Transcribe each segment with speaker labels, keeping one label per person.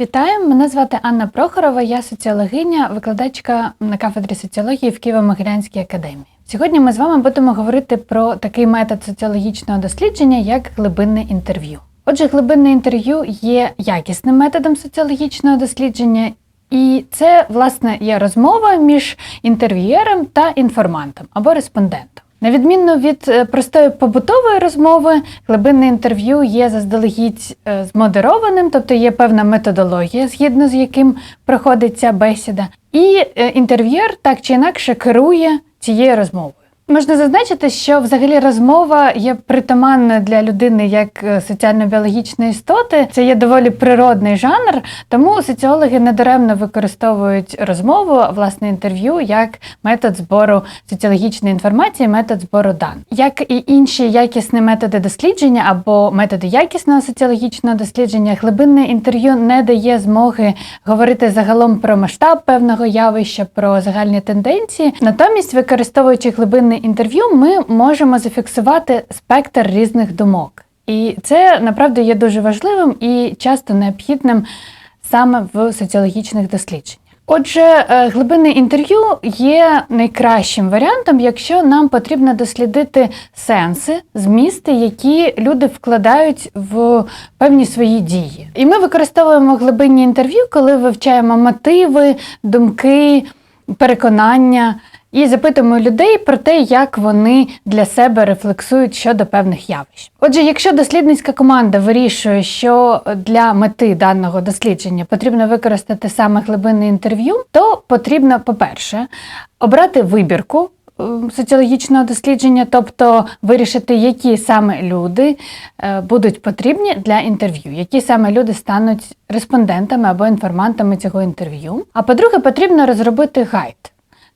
Speaker 1: Вітаю, мене звати Анна Прохорова, я соціологиня, викладачка на кафедрі соціології в Києво-Могилянській академії. Сьогодні ми з вами будемо говорити про такий метод соціологічного дослідження, як глибинне інтерв'ю. Отже, глибинне інтерв'ю є якісним методом соціологічного дослідження, і це, власне, є розмова між інтерв'юєром та інформантом або респондентом. На відміну від е, простої побутової розмови, глибинне інтерв'ю є заздалегідь е, змодерованим, тобто є певна методологія, згідно з яким проходить ця бесіда, і е, інтерв'єр так чи інакше керує цією розмовою. Можна зазначити, що взагалі розмова є притаманна для людини як е, соціально-біологічної істоти. Це є доволі природний жанр, тому соціологи недаремно використовують розмову, власне інтерв'ю як метод збору соціологічної інформації, метод збору даних. Як і інші якісні методи дослідження або методи якісного соціологічного дослідження, глибинне інтерв'ю не дає змоги говорити загалом про масштаб певного явища, про загальні тенденції. Натомість, використовуючи глибинне інтерв'ю, ми можемо зафіксувати спектр різних думок. І це направду є дуже важливим і часто необхідним саме в соціологічних дослідженнях. Отже, е, глибинне інтерв'ю є найкращим варіантом, якщо нам потрібно дослідити сенси, змісти, які люди вкладають в певні свої дії. І ми використовуємо глибинні інтерв'ю, коли вивчаємо мотиви, думки, переконання і запитуємо людей про те, як вони для себе рефлексують щодо певних явищ. Отже, якщо дослідницька команда вирішує, що для мети даного дослідження потрібно використати саме глибинне інтерв'ю, то потрібно, по-перше, обрати вибірку. е, Соціологічного дослідження, тобто вирішити, які саме люди е, будуть потрібні для інтерв'ю, які саме люди стануть респондентами або інформантами цього інтерв'ю. А по-друге, потрібно розробити гайд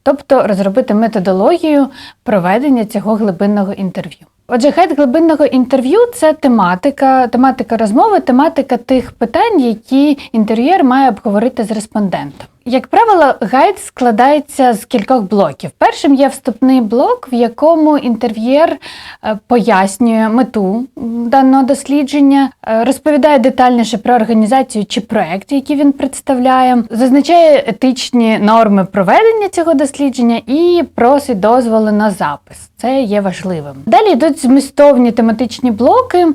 Speaker 1: тобто розробити методологію проведення цього глибинного інтерв'ю. Отже, гайд глибинного інтерв'ю це тематика, тематика розмови, тематика тих питань, які інтерв'єр має обговорити з респондентом. Як правило, гайд складається з кількох блоків. Першим є вступний блок, в якому інтерв'єр е, пояснює мету даного дослідження, е, розповідає детальніше про організацію чи проект, який він представляє, зазначає етичні норми проведення цього дослідження і просить дозволи на запис. Це є важливим. Далі йдуть змістовні тематичні блоки.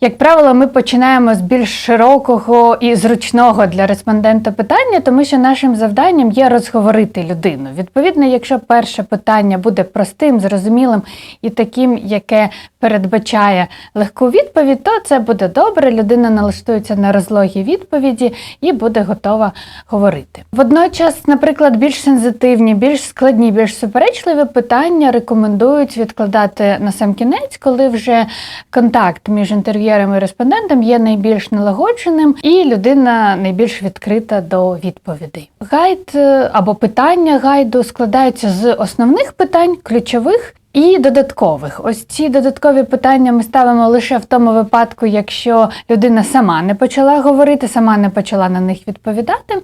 Speaker 1: Як правило, ми починаємо з більш широкого і зручного для респондента питання, тому що нашим завданням є розговорити людину. Відповідно, якщо перше питання буде простим, зрозумілим і таким, яке передбачає легку відповідь, то це буде добре. Людина налаштується на розлогі відповіді і буде готова говорити. Водночас, наприклад, більш сензитивні, більш складні, більш суперечливі питання рекомендують відкладати на сам кінець, коли вже контакт між інтерв'єром і респондентом є найбільш налагодженим, і людина найбільш відкрита до відповідей. Гайд е, або питання гайду складаються з основних питань, ключових. І додаткових. Ось ці додаткові питання ми ставимо лише в тому випадку, якщо людина сама не почала говорити, сама не почала на них відповідати.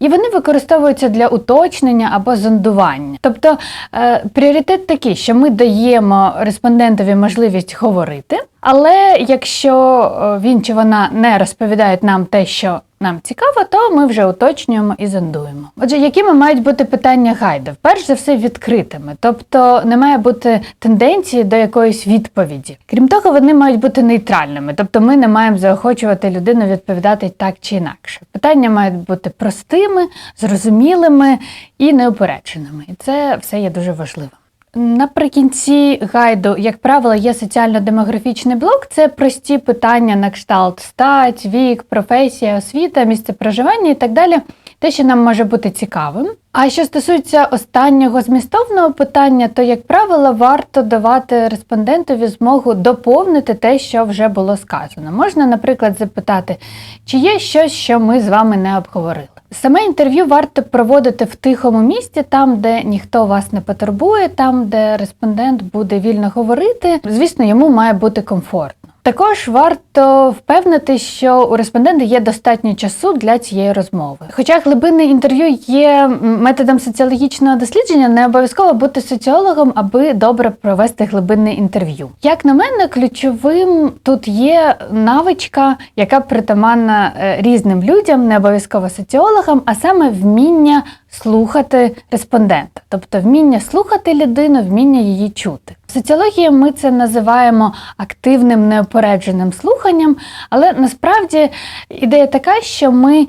Speaker 1: І вони використовуються для уточнення або зондування. Тобто е, пріоритет такий, що ми даємо респондентові можливість говорити, але якщо е, він чи вона не розповідають нам те, що нам цікаво, то ми вже уточнюємо і зондуємо. Отже, якими мають бути питання гайду? Перш за все, відкритими, тобто не має бути тенденції до якоїсь відповіді. Крім того, вони мають бути нейтральними, тобто ми не маємо заохочувати людину відповідати так чи інакше. Питання мають бути простими, зрозумілими і неупередженими. І це все є дуже важливим. Наприкінці гайду, як правило, є соціально-демографічний блок. Це прості питання на кшталт стать, вік, професія, освіта, місце проживання і так далі. Те, що нам може бути цікавим. А що стосується останнього змістовного питання, то, як правило, варто давати респондентові змогу доповнити те, що вже було сказано. Можна, наприклад, запитати, чи є щось, що ми з вами не обговорили. Саме інтерв'ю варто проводити в тихому місці, там, де ніхто вас не потурбує, там, де респондент буде вільно говорити. Звісно, йому має бути комфортно. Також варто впевнити, що у респондента є достатньо часу для цієї розмови. Хоча глибинне інтерв'ю є методом соціологічного дослідження, не обов'язково бути соціологом, аби добре провести глибинне інтерв'ю. Як на мене, ключовим тут є навичка, яка притаманна е, різним людям, не обов'язково соціологам, а саме вміння слухати респондента, тобто вміння слухати людину, вміння її чути. В соціології ми це називаємо активним неопередженим слуханням, але насправді ідея така, що ми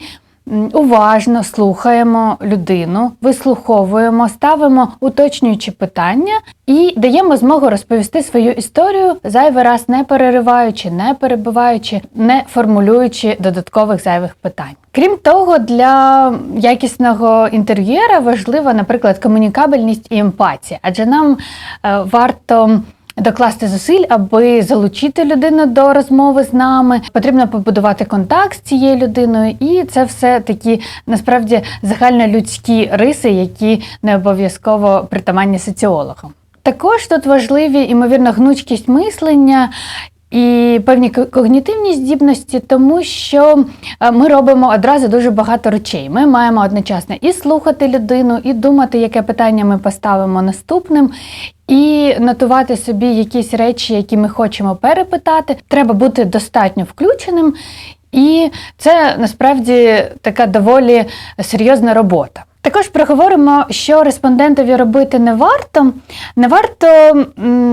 Speaker 1: уважно слухаємо людину, вислуховуємо, ставимо уточнюючі питання і даємо змогу розповісти свою історію зайвий раз не перериваючи, не перебиваючи, не формулюючи додаткових зайвих питань. Крім того, для якісного інтерв'єра важлива, наприклад, комунікабельність і емпатія, адже нам е, варто докласти зусиль, аби залучити людину до розмови з нами. Потрібно побудувати контакт з цією людиною, і це все такі насправді загальнолюдські риси, які не обов'язково притаманні соціологам. Також тут важливі, імовірно, гнучкість мислення. І певні когнітивні здібності, тому що е, ми робимо одразу дуже багато речей. Ми маємо одночасно і слухати людину, і думати, яке питання ми поставимо наступним, і нотувати собі якісь речі, які ми хочемо перепитати. Треба бути достатньо включеним, і це насправді така доволі серйозна робота. Також проговоримо, що респондентові робити не варто. Не варто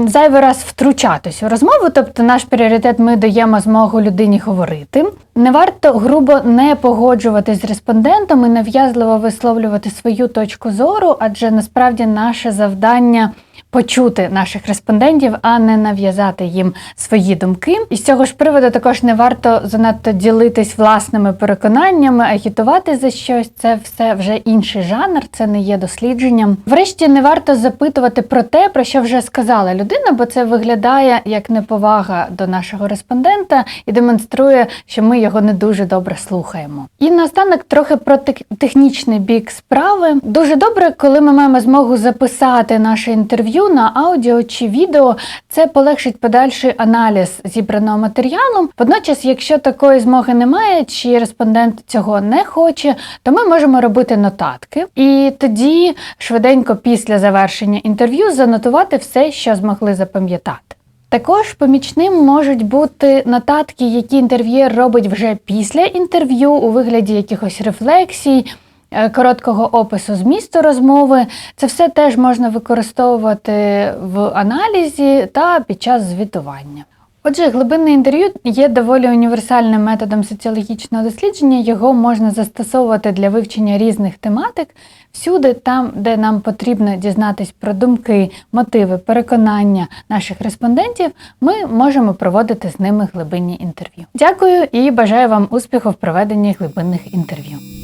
Speaker 1: зайвий раз втручатись у розмову, тобто наш пріоритет ми даємо змогу людині говорити. Не варто грубо не погоджуватись з респондентом і нав'язливо висловлювати свою точку зору, адже насправді наше завдання почути наших респондентів, а не нав'язати їм свої думки. І з цього ж приводу також не варто занадто ділитись власними переконаннями, агітувати за щось. Це все вже інший жанр, це не є дослідженням. Врешті не варто запитувати про те, про що вже сказала людина, бо це виглядає як неповага до нашого респондента і демонструє, що ми його не дуже добре слухаємо. І наостанок трохи про технічний бік справи. Дуже добре, коли ми маємо змогу записати наше інтерв'ю на аудіо чи відео. Це полегшить подальший аналіз зібраного матеріалу. Водночас, якщо такої змоги немає, чи респондент цього не хоче, то ми можемо робити нотатки, і тоді швиденько після завершення інтерв'ю занотувати все, що змогли запам'ятати. Також помічним можуть бути нотатки, які інтерв'єр робить вже після інтерв'ю у вигляді якихось рефлексій, короткого опису змісту розмови. Це все теж можна використовувати в аналізі та під час звітування. Отже, глибинне інтерв'ю є доволі універсальним методом соціологічного дослідження. Його можна застосовувати для вивчення різних тематик всюди, там, де нам потрібно дізнатись про думки, мотиви, переконання наших респондентів, ми можемо проводити з ними глибинні інтерв'ю. Дякую і бажаю вам успіху в проведенні глибинних інтерв'ю.